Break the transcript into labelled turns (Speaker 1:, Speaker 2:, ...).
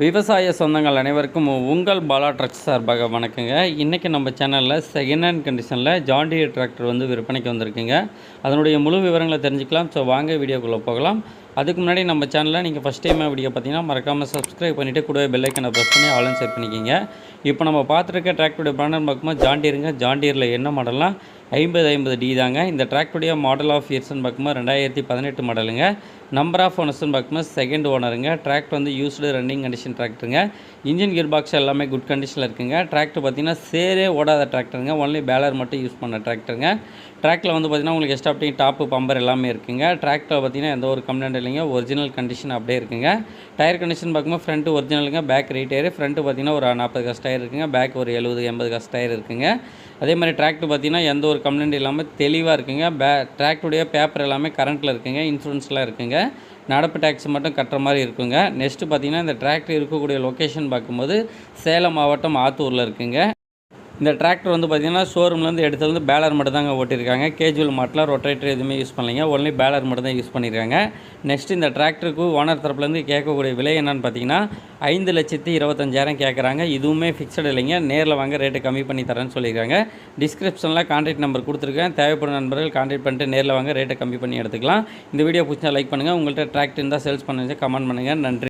Speaker 1: விவசாய சொந்தங்கள் அனைவருக்கும் உங்கள் பாலா ட்ரக்ஸ் சார்பாக வணக்கங்க. இன்றைக்கி நம்ம சேனலில் செகண்ட் ஹேண்ட் கண்டிஷனில் ஜாண்டியர் டிராக்டர் வந்து விற்பனைக்கு வந்திருக்குங்க. அதனுடைய முழு விவரங்களை தெரிஞ்சுக்கலாம். ஸோ வாங்க வீடியோக்குள்ளே போகலாம். அதுக்கு முன்னாடி நம்ம சேனலில் நீங்கள் ஃபஸ்ட் டைம் வீடியோ பார்த்தீங்கன்னா மறக்காமல் சப்ஸ்கிரைப் பண்ணிவிட்டு கூடவே பெல்லைக்கனை ப்ரெஸ் பண்ணி ஆலன் செட் பண்ணிக்கிங்க. இப்போ நம்ம பார்த்துருக்க டிராக்டருடைய பிராண்டர் பார்க்கும்போது ஜாண்டியருங்க ஜாண்டியரில் என்ன மாடல்லாம் ஐம்பது ஐம்பது டி தாங்க. இந்த டிராக்டருடைய மாடல் ஆஃப் இயர்ஸ்னு பார்க்கும்போது ரெண்டாயிரத்தி பதினெட்டு மாடலுங்க நம்பர் ஆஃப் ஓனர்ஸ்னு பார்க்கும்போது செகண்ட் ஓனருங்க டிராக்டர் வந்து யூஸ்டு ரன்னிங் கண்டிஷன் டிராக்டருங்க இன்ஜின் கியர் பாக்ஸ் எல்லாமே குட் கண்டிஷனில் இருக்குங்க. டிராக்டர் பார்த்தீங்கன்னா சேரே ஓடாத டிராக்டருங்க ஒன்லி பேலர் மட்டும் யூஸ் பண்ண டிராக்டருங்க ட்ராக்டில் வந்து பார்த்தீங்கன்னா உங்களுக்கு எஸ்டாப்டிங் டாப்பு பம்பர் எல்லாமே இருக்குங்க. டிராக்டர் பார்த்தீங்கன்னா எந்த ஒரு கம்ப்ளைண்ட் இல்லைங்க. ஒரிஜினல் கண்டிஷன் அப்படியே இருக்குங்க. டயர் கண்டிஷன் பார்க்கும்போது ஃப்ரண்ட்டு ஒரிஜினலுங்க பேக் ரீ டயர் ஃப்ரண்ட்டு பார்த்தீங்கன்னா ஒரு நாற்பது காசு டயர் இருக்குங்க. பேக் ஒரு எழுபது எண்பது காசு டயர் இருக்குங்க. அதே மாதிரி டிராக்டர் பார்த்தீங்கன்னா எந்த ஒரு கம்ப்ளைண்ட் இல்லாமல் தெளிவாக இருக்குங்க. பே டிராக்டருடைய பேப்பர் எல்லாமே கரண்ட்டில் இருக்குங்க. இன்சூரன்ஸ்லாம் இருக்குங்க. நடப்பு டேக்ஸ் மட்டும் கட்டுற மாதிரி இருக்குங்க. நெக்ஸ்ட்டு பார்த்தீங்கன்னா இந்த டிராக்டர் இருக்கக்கூடிய லொக்கேஷன் பார்க்கும்போது சேலம் மாவட்டம் ஆத்தூரில் இருக்குங்க. இந்த டிராக்டர் வந்து பார்த்திங்கன்னா ஷோரூம்லேருந்து எடுத்து வந்து பேலர் மட்டும் தாங்க ஓட்டியிருக்காங்க. கேஜுவல் மாட்டில் ரொட்டேட்டர் எதுவுமே யூஸ் பண்ணலைங்க. ஒன்லி பேலர் மட்டும் தான் யூஸ் பண்ணியிருக்காங்க. நெக்ஸ்ட் இந்த டிராக்டருக்கு ஓனர் தரப்புலேருந்து கேட்கக்கூடிய விலை என்னென்னு பார்த்தீங்கன்னா ஐந்து லட்சத்தி இருபத்தஞ்சாயிரம் கேட்குறாங்க. இதுவுமே ஃபிக்ஸட் இல்லைங்க. நேரில் வாங்க ரேட்டு கம்மி பண்ணி தரேன்னு சொல்லியிருக்காங்க. டிஸ்கிரிப்ஷனில் கான்டாக்ட் நம்பர் கொடுத்துருக்கேன். தேவைப்படும் நண்பர்கள் கான்டாக்ட் பண்ணிட்டு நேரில் வாங்க ரேட்டை கம்மி பண்ணி எடுத்துக்கலாம். இந்த வீடியோ பிடிச்சா லைக் பண்ணுங்கள் உங்கள்கிட்ட டிராக்டர் இருந்தால் சேல்ஸ் பண்ணுங்க கமெண்ட் பண்ணுங்கள் நன்றி.